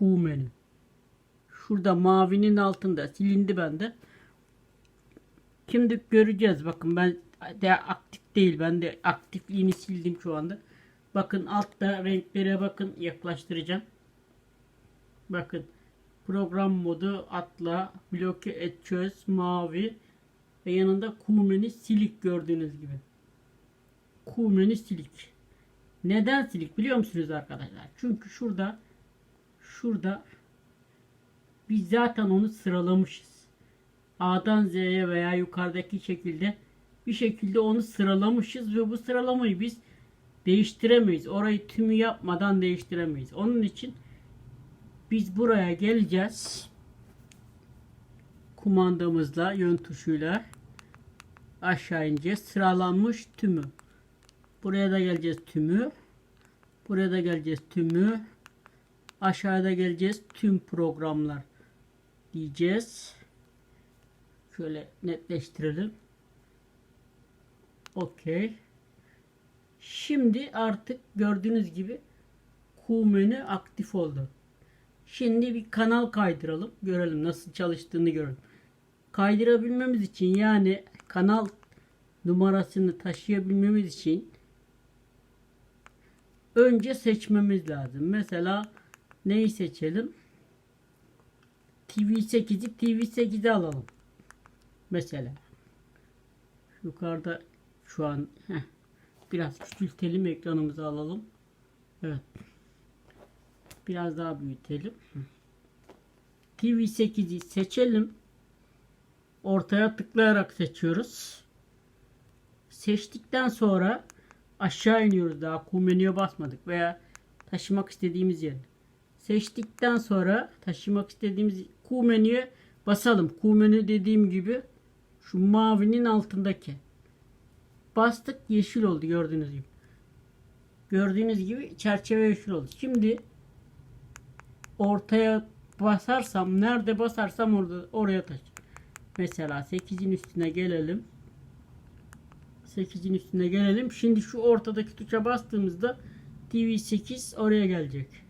Menü. Şurada mavinin altında silindi bende. Şimdi göreceğiz. Bakın ben de aktif değil. Ben de aktifliğini sildim şu anda. Bakın altta renklere bakın yaklaştıracağım. Bakın program modu atla bloke et çöz mavi ve yanında kumeni silik gördüğünüz gibi. Kumeni silik. Neden silik biliyor musunuz arkadaşlar? Çünkü şurada şurada biz zaten onu sıralamışız. A'dan Z'ye veya yukarıdaki şekilde bir şekilde onu sıralamışız ve bu sıralamayı biz değiştiremeyiz. Orayı tümü yapmadan değiştiremeyiz. Onun için biz buraya geleceğiz. Kumandamızla, yön tuşuyla aşağı ineceğiz. Sıralanmış tümü. Buraya da geleceğiz tümü. Buraya da geleceğiz tümü. Aşağıda geleceğiz tüm programlar diyeceğiz. Şöyle netleştirelim. Okey. Şimdi artık gördüğünüz gibi Q aktif oldu. Şimdi bir kanal kaydıralım. Görelim nasıl çalıştığını görelim. Kaydırabilmemiz için yani kanal numarasını taşıyabilmemiz için önce seçmemiz lazım. Mesela neyi seçelim? TV8'i TV8'e alalım. Mesela. Yukarıda şu an heh, biraz küçültelim ekranımızı alalım. Evet. Biraz daha büyütelim. TV8'i seçelim. Ortaya tıklayarak seçiyoruz. Seçtikten sonra aşağı iniyoruz daha Q menüye basmadık veya taşımak istediğimiz yer. Seçtikten sonra taşımak istediğimiz Q menüye basalım. Q menü dediğim gibi şu mavinin altındaki. Bastık yeşil oldu gördüğünüz gibi. Gördüğünüz gibi çerçeve yeşil oldu. Şimdi ortaya basarsam nerede basarsam orada oraya taş. Mesela 8'in üstüne gelelim. 8'in üstüne gelelim. Şimdi şu ortadaki tuşa bastığımızda TV8 oraya gelecek.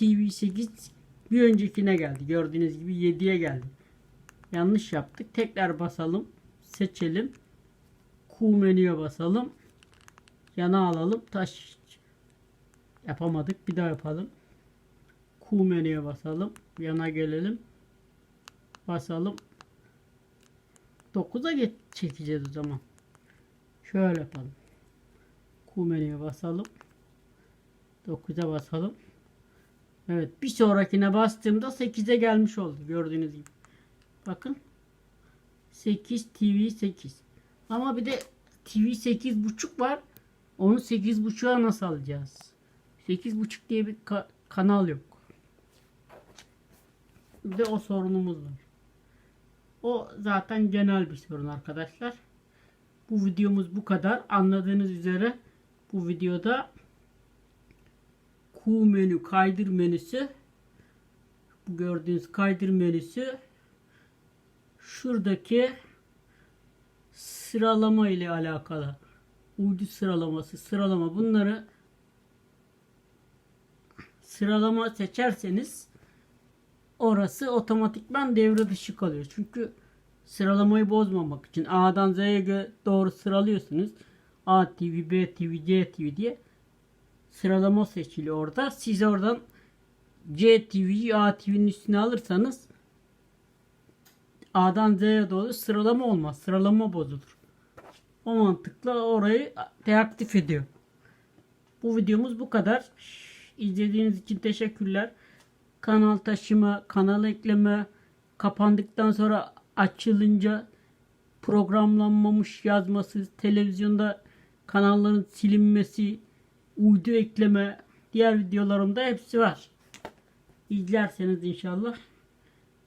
TV8 bir öncekine geldi. Gördüğünüz gibi 7'ye geldi. Yanlış yaptık. Tekrar basalım. Seçelim. Q menüye basalım. Yana alalım. Taş yapamadık. Bir daha yapalım. Q menüye basalım. Yana gelelim. Basalım. 9'a geç çekeceğiz o zaman. Şöyle yapalım. Q menüye basalım. 9'a basalım. Evet bir sonrakine bastığımda 8'e gelmiş oldu gördüğünüz gibi. Bakın 8 TV 8. Ama bir de TV 8 buçuk var. Onu 8 buçuğa nasıl alacağız? 8 buçuk diye bir ka- kanal yok. Bir de o sorunumuz var. O zaten genel bir sorun arkadaşlar. Bu videomuz bu kadar. Anladığınız üzere bu videoda Q menü kaydır menüsü. Bu gördüğünüz kaydır menüsü. Şuradaki sıralama ile alakalı. Uydu sıralaması sıralama. Bunları sıralama seçerseniz orası otomatikman devre dışı kalıyor. Çünkü sıralamayı bozmamak için A'dan Z'ye doğru sıralıyorsunuz. A TV, B TV, C TV diye sıralama seçili orada. Siz oradan C TV'yi A TV'nin üstüne alırsanız A'dan Z'ye doğru sıralama olmaz. Sıralama bozulur. O mantıkla orayı deaktif ediyor. Bu videomuz bu kadar. İzlediğiniz için teşekkürler. Kanal taşıma, kanal ekleme, kapandıktan sonra açılınca programlanmamış yazması, televizyonda kanalların silinmesi, uydu ekleme, diğer videolarımda hepsi var. İzlerseniz inşallah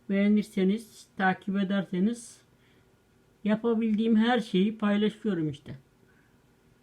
beğenirseniz, takip ederseniz yapabildiğim her şeyi paylaşıyorum işte.